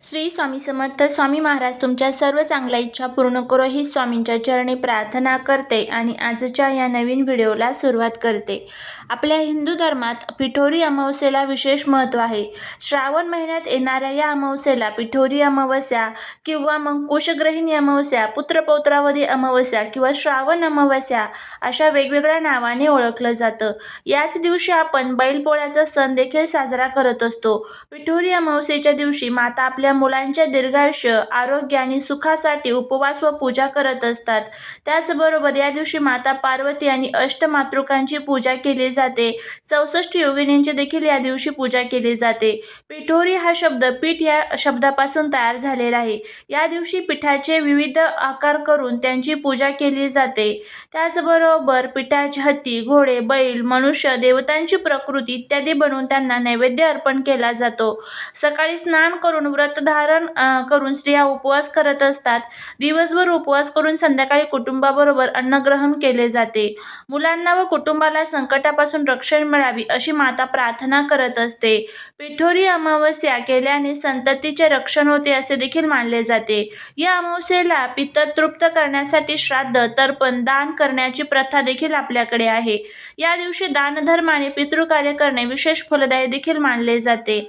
श्री स्वामी समर्थ स्वामी महाराज तुमच्या सर्व चांगल्या इच्छा पूर्ण करो ही स्वामींच्या चरणी प्रार्थना करते आणि आजच्या या नवीन व्हिडिओला सुरुवात करते. आपल्या हिंदू धर्मात पिठोरी अमावस्येला विशेष महत्त्व आहे. श्रावण महिन्यात येणाऱ्या या अमावस्येला पिठोरी अमावस्या किंवा मग कुशग्रहिणी अमावस्या पुत्रपौत्रावधी अमावस्या किंवा श्रावण अमावस्या अशा वेगवेगळ्या नावाने ओळखलं जातं. याच दिवशी आपण बैलपोळ्याचा सण देखील साजरा करत असतो. पिठोरी अमावस्येच्या दिवशी माता आपल्या मुलांच्या दीर्घायुष्य आरोग्य आणि सुखासाठी उपवास व पूजा करत असतात. त्याचबरोबर या दिवशी माता पार्वती आणि अष्टमातृकांची पूजा केली जाते. चौसष्ट योगिनींची देखील या दिवशी पूजा केली जाते. पिठोरी हा शब्द पीठ या शब्दापासून तयार झालेला आहे. या दिवशी पिठाचे विविध आकार करून त्यांची पूजा केली जाते. त्याचबरोबर पिठाचे हत्ती घोडे बैल मनुष्य देवतांची प्रकृती इत्यादी बनवून त्यांना नैवेद्य अर्पण केला जातो. सकाळी स्नान करून व्रत व्रत धारण करून स्त्रिया उपवास करत असतात. दिवसभर उपवास करून संध्याकाळी कुटुंबाबरोबर अन्नग्रहण केले जाते. मुलांना व कुटुंबाला संकटापासून रक्षण मिळावी अशी माता प्रार्थना करत असते. पिठोरी अमावस्या केल्याने संततीचे रक्षण होते असे देखील मानले जाते. या अमावस्येला पित्त तृप्त करण्यासाठी श्राद्ध तर्पण दान करण्याची प्रथा देखील आपल्याकडे आहे. या दिवशी दानधर्माने पितृकार्य करणे विशेष फलदायी देखील मानले जाते.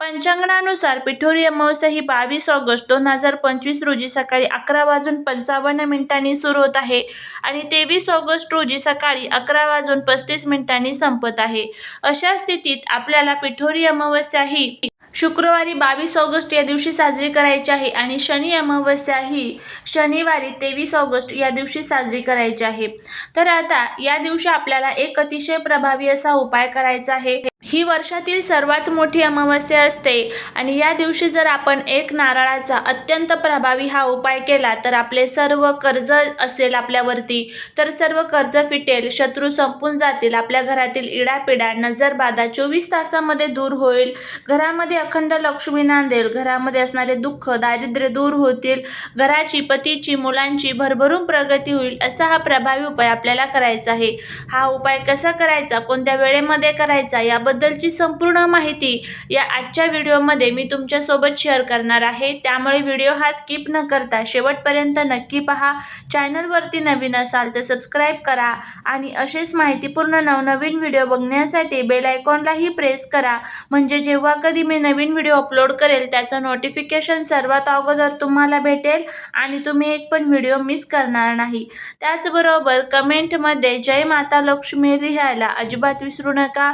पंचांगणानुसार पिठोरी अमावस्या ही बावीस ऑगस्ट दोन हजार पंचवीस रोजी सकाळी अकरा वाजून पंचावन्न मिनिटांनी सुरू होत आहे आणि तेवीस ऑगस्ट रोजी सकाळी अकरा वाजून पस्तीस मिनिटांनी संपत आहे. अशा स्थितीत आपल्याला पिठोरी अमावस्या ही शुक्रवारी बावीस ऑगस्ट या दिवशी साजरी करायची आहे आणि शनी अमावस्या ही शनिवारी तेवीस ऑगस्ट या दिवशी साजरी करायची आहे. तर आता या दिवशी आपल्याला एक अतिशय प्रभावी असा उपाय करायचा आहे. ही वर्षातील सर्वात मोठी अमावस्या असते. आणि या दिवशी जर आपण एक नारळाचा अत्यंत प्रभावी हा उपाय केला तर आपले सर्व कर्ज असेल आपल्यावरती तर सर्व कर्ज फिटेल शत्रू संपून जातील आपल्या घरातील इडापिडा नजरबाधा चोवीस तासामध्ये दूर होईल घरामध्ये अखंड लक्ष्मी नांदेल घरामध्ये असणारे दुःख दारिद्र्य दूर होतील घराची पतीची मुलांची भरभरून प्रगती होईल असा हा प्रभावी उपाय आपल्याला करायचा आहे. हा उपाय कसा करायचा? कोणत्या वेळेमध्ये करायचा? याबद्दलची संपूर्ण माहिती या आजच्या व्हिडिओमध्ये मी तुमच्यासोबत शेअर करणार आहे. त्यामुळे व्हिडिओ हा स्किप न करता शेवटपर्यंत नक्की पहा. चॅनलवरती नवीन असाल तर सबस्क्राईब करा आणि असेच माहितीपूर्ण नवनवीन व्हिडिओ बघण्यासाठी बेल आयकॉनलाही प्रेस करा. म्हणजे जेव्हा कधी मी नवीन व्हिडिओ अपलोड करेल त्याचं नोटिफिकेशन सर्वात अगोदर तुम्हाला भेटेल आणि तुम्ही एक पण व्हिडिओ मिस करणार नाही. त्याचबरोबर कमेंटमध्ये जय माता लक्ष्मी लिहायला अजिबात विसरू नका.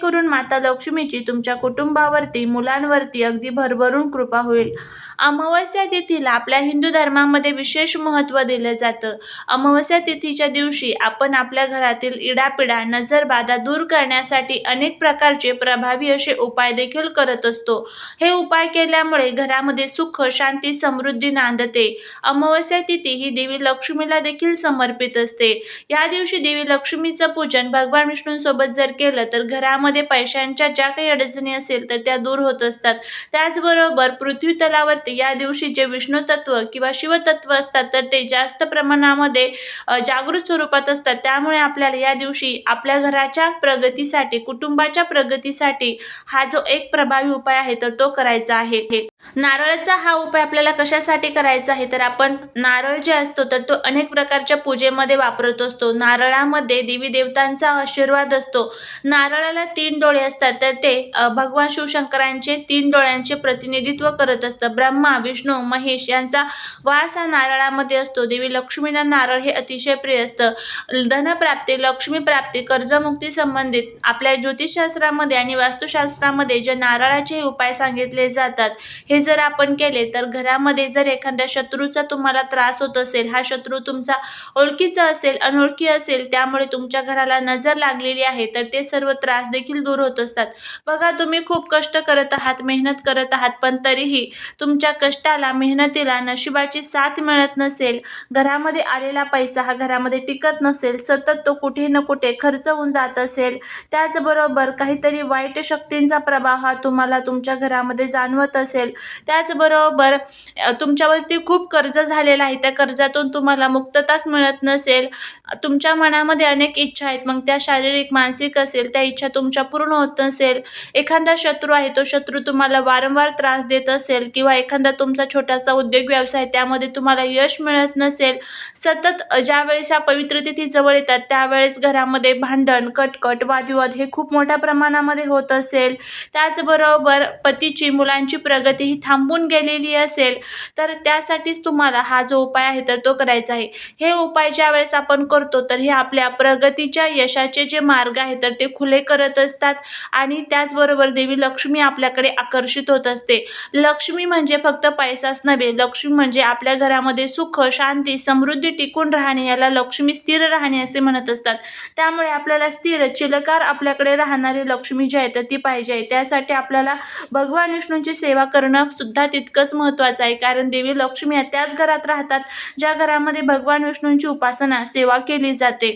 जेणेकरून माता लक्ष्मीची तुमच्या कुटुंबावरती मुलांवरती अगदी भरभरून कृपा होईल. अमावस्या तिथीला आपल्या हिंदू धर्मामध्ये विशेष महत्त्व दिलं जातं. अमावस्या तिथीच्या दिवशी आपण आपल्या घरातील इडापिडा नजरबाधा दूर करण्यासाठी अनेक प्रकारचे प्रभावी असे उपाय देखील करत असतो. हे उपाय केल्यामुळे घरामध्ये सुख शांती समृद्धी नांदते. अमावस्या तिथी ही देवी लक्ष्मीला देखील समर्पित असते. या दिवशी देवी लक्ष्मीचं पूजन भगवान विष्णूंसोबत जर केलं तर घरामध्ये पैशांच्या ज्या काही अडचणी असेल तर त्या दूर होत असतात. त्याचबरोबर पृथ्वी तलावरती या दिवशी जे विष्णू तत्व किंवा शिवतत्व असतात तर ते जास्त प्रमाणामध्ये जागृत स्वरूपात असतात. त्यामुळे आपल्याला या दिवशी आपल्या घराच्या प्रगतीसाठी कुटुंबाच्या प्रगतीसाठी हा जो एक प्रभावी उपाय आहे तर तो करायचा आहे. नारळाचा हा उपाय आपल्याला कशासाठी करायचा आहे? तर आपण नारळ जे असतो तर तो अनेक प्रकारच्या पूजेमध्ये वापरत असतो. नारळामध्ये देवी देवतांचा आशीर्वाद असतो. नारळाला तीन डोळे असतात तर ते भगवान शिवशंकरांचे तीन डोळ्यांचे प्रतिनिधित्व करत असतं. ब्रह्मा विष्णू महेश यांचा वास हा नारळामध्ये असतो. देवी लक्ष्मीला नारळ हे अतिशय प्रिय असतं. धनप्राप्ती लक्ष्मीप्राप्ती कर्जमुक्ती संबंधित आपल्या ज्योतिषशास्त्रामध्ये आणि वास्तुशास्त्रामध्ये जे नारळाचे उपाय सांगितले जातात हे जर आपण केले तर घरामध्ये जर एखाद्या शत्रूचा तुम्हाला त्रास होत असेल हा शत्रू तुमचा ओळखीचा असेल अनोळखी असेल त्यामुळे तुमच्या घराला नजर लागलेली आहे तर ते सर्व त्रास देखील दूर होत असतात. बघा तुम्ही खूप कष्ट करत आहात मेहनत करत आहात पण तरीही तुमच्या कष्टाला मेहनतीला नशिबाची साथ मिळत नसेल घरामध्ये आलेला पैसा हा घरामध्ये टिकत नसेल सतत तो कुठे न कुठे खर्च होऊन जात असेल त्याचबरोबर काहीतरी वाईट शक्तींचा प्रभाव हा तुम्हाला तुमच्या घरामध्ये जाणवत असेल त्याचबरोबर तुमच्यावरती खूप कर्ज झालेलं आहे. त्या कर्जातून तुम्हाला मुक्तताच मिळत नसेल. तुमच्या मनामध्ये अनेक इच्छा आहेत. मग त्या शारीरिक मानसिक असेल त्या इच्छा तुमच्या पूर्ण होत नसेल. एखादा शत्रू आहे तो शत्रू तुम्हाला वारंवार त्रास देत असेल किंवा एखादा तुमचा छोटासा उद्योग व्यवसाय त्यामध्ये तुम्हाला यश मिळत नसेल. सतत ज्यावेळेस या पवित्र तिथी जवळ येतात त्यावेळेस घरामध्ये भांडण कटकट वादविवाद हे खूप मोठ्या प्रमाणामध्ये होत असेल. त्याचबरोबर पतीची मुलांची प्रगती ही थांबून गेलेली असेल तर त्यासाठीच तुम्हाला हा जो उपाय आहे तर तो करायचा आहे. हे उपाय ज्या वेळेस आपण करतो तर हे आपल्या प्रगतीच्या यशाचे जे मार्ग आहे तर ते खुले करत असतात. आणि त्याचबरोबर देवी लक्ष्मी आपल्याकडे आकर्षित होत असते. लक्ष्मी म्हणजे फक्त पैसाच नव्हे लक्ष्मी म्हणजे आपल्या घरामध्ये सुख शांती समृद्धी टिकून राहणे याला लक्ष्मी स्थिर राहणे असे म्हणत असतात. त्यामुळे आपल्याला स्थिर चिलकार आपल्याकडे राहणारी लक्ष्मी जी आहे तर ती पाहिजे आहे. त्यासाठी आपल्याला भगवान विष्णूंची सेवा करणं सुद्धा तितकंच महत्त्वाचं आहे. कारण देवी लक्ष्मी या त्याच घरात राहतात ज्या घरामध्ये भगवान विष्णूंची उपासना सेवा केली जाते.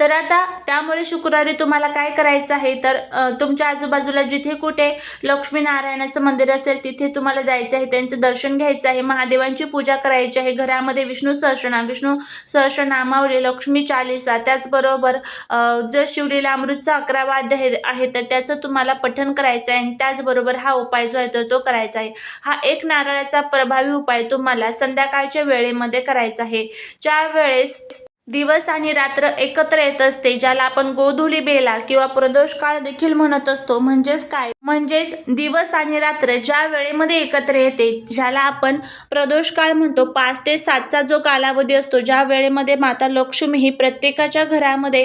तर आता त्यामुळे शुक्रवारी तुम्हाला काय करायचं आहे? तर तुमच्या आजूबाजूला जिथे कुठे लक्ष्मीनारायणाचं मंदिर असेल तिथे तुम्हाला जायचं आहे. त्यांचं दर्शन घ्यायचं आहे. महादेवांची पूजा करायची आहे. घरामध्ये विष्णू सहस्रनाम विष्णू सहस्रनामावली लक्ष्मी चालिसा त्याचबरोबर जर जो शिवलीला अमृतचा अकरा वाद्य आहे आहे तर त्याचं तुम्हाला पठण करायचं आहे. आणि त्याचबरोबर हा उपाय जो आहे तर तो करायचा आहे. हा एक नारळाचा प्रभावी उपाय तुम्हाला संध्याकाळच्या वेळेमध्ये करायचा आहे. ज्या वेळेस दिवस आणि रात्र एकत्र येत असते ज्याला आपण गोधुली बेला किंवा प्रदोष काळ देखील म्हणत असतो. म्हणजेच काय? म्हणजेच दिवस आणि रात्र ज्या वेळेमध्ये एकत्र येते ज्याला आपण प्रदोष काळ म्हणतो पाच ते सातचा जो कालावधी असतो ज्या वेळेमध्ये माता लक्ष्मी ही प्रत्येकाच्या घरामध्ये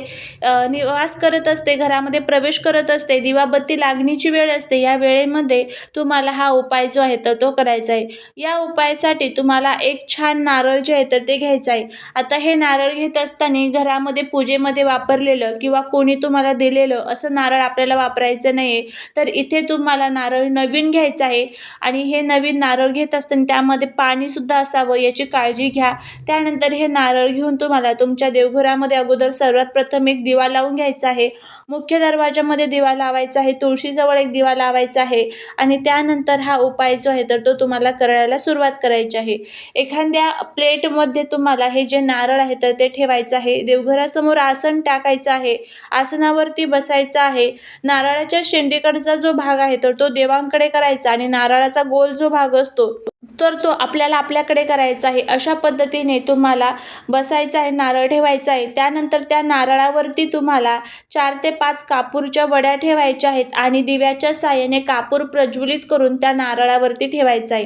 निवास करत असते घरामध्ये प्रवेश करत असते दिवाबत्ती लागणीची वेळ असते या वेळेमध्ये तुम्हाला हा उपाय जो आहे तर तो करायचा आहे. या उपायासाठी तुम्हाला एक छान नारळ जे आहे तर ते घ्यायचं आहे. आता हे नारळ घेत असताना घरामध्ये पूजेमध्ये वापरलेलं किंवा कोणी तुम्हाला दिलेलं असं नारळ आपल्याला वापरायचं नाही आहे तर इथे तुम्हाला नारळ नवीन घ्यायचं आहे. आणि हे नवीन नारळ घेत असताना त्यामध्ये पाणीसुद्धा असावं याची काळजी घ्या. त्यानंतर हे नारळ घेऊन तुम्हाला तुमच्या देवघरामध्ये अगोदर सर्वात प्रथम एक दिवा लावून घ्यायचा आहे. मुख्य दरवाजामध्ये दिवा लावायचा आहे. तुळशीजवळ एक दिवा लावायचा आहे. आणि त्यानंतर हा उपाय जो आहे तर तो तुम्हाला करायला सुरुवात करायची आहे. एखाद्या प्लेटमध्ये तुम्हाला हे जे नारळ आहे तर ते ठेवायचं आहे. देवघरासमोर आसन टाकायचं आहे. आसनावरती बसायचं आहे. नारळाच्या शेंडीकडचा जो भाग आहे तर तो देवांकडे करायचा आणि नारळाचा गोल जो भाग असतो तर तो आपल्याला आपल्याकडे करायचा आहे. अशा पद्धतीने तुम्हाला बसायचं आहे नारळ ठेवायचा आहे. त्यानंतर त्या नारळावरती तुम्हाला चार ते पाच कापूरच्या वड्या ठेवायच्या आहेत आणि दिव्याच्या साह्याने कापूर प्रज्वलित करून त्या नारळावरती ठेवायचा आहे.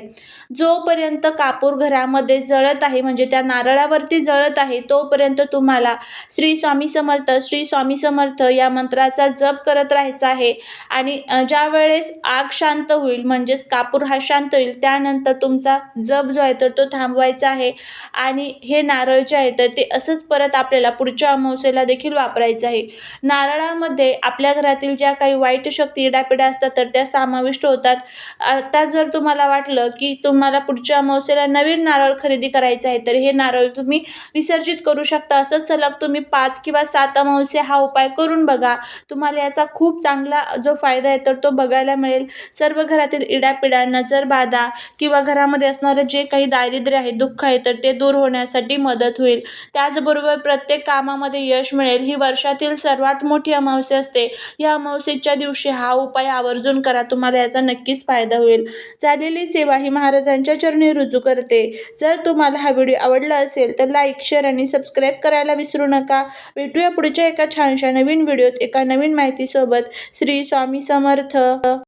जोपर्यंत कापूर घरामध्ये जळत आहे म्हणजे त्या नारळावरती जळत आहे तोपर्यंत तुम्हाला श्री स्वामी समर्थ श्री स्वामी समर्थ या मंत्राचा जप करत राहायचा आहे. आणि ज्यावेळेस आग शांत होईल म्हणजेच कापूर हा शांत होईल त्यानंतर तुमचा जप जो आहे तर तो थांबवायचा आहे. आणि हे नारळ जे आहे तर ते असंच परत आपल्याला पुढच्या अमावस्येला देखील वापरायचं आहे. नारळामध्ये आपल्या घरातील ज्या काही वाईट शक्ती इडापिडा असतात तर त्या समाविष्ट होतात. आता जर तुम्हाला वाटलं की तुम्हाला पुढच्या अमावस्येला नवीन नारळ खरेदी करायचं आहे तर हे नारळ तुम्ही विसर्जित करू शकता. असंच सलग तुम्ही पाच किंवा सात अमावस्या हा उपाय करून बघा. तुम्हाला याचा खूप चांगला जो फायदा आहे तर तो बघायला मिळेल. सर्व घरातील इडापिडा नजरबाधा किंवा घरामध्ये असणारं जे काही दारिद्र्य आहे दुःख आहे तर ते दूर होण्यासाठी मदत होईल. त्याचबरोबर प्रत्येक कामामध्ये यश मिळेल. ही वर्षातील सर्वात मोठी अमावस्या असते. या अमावस्येच्या दिवशी हा उपाय आवर्जून करा. तुम्हाला याचा नक्कीच फायदा होईल. झालेली सेवा ही महाराजांच्या चरणी रुजू करते. जर तुम्हाला हा व्हिडिओ आवडला असेल तर लाईक शेअर आणि सबस्क्राईब करायला विसरू नका. भेटूया पुढच्या एका छानशा नवीन व्हिडिओत एका नवीन माहितीसोबत. श्री स्वामी समर्थ.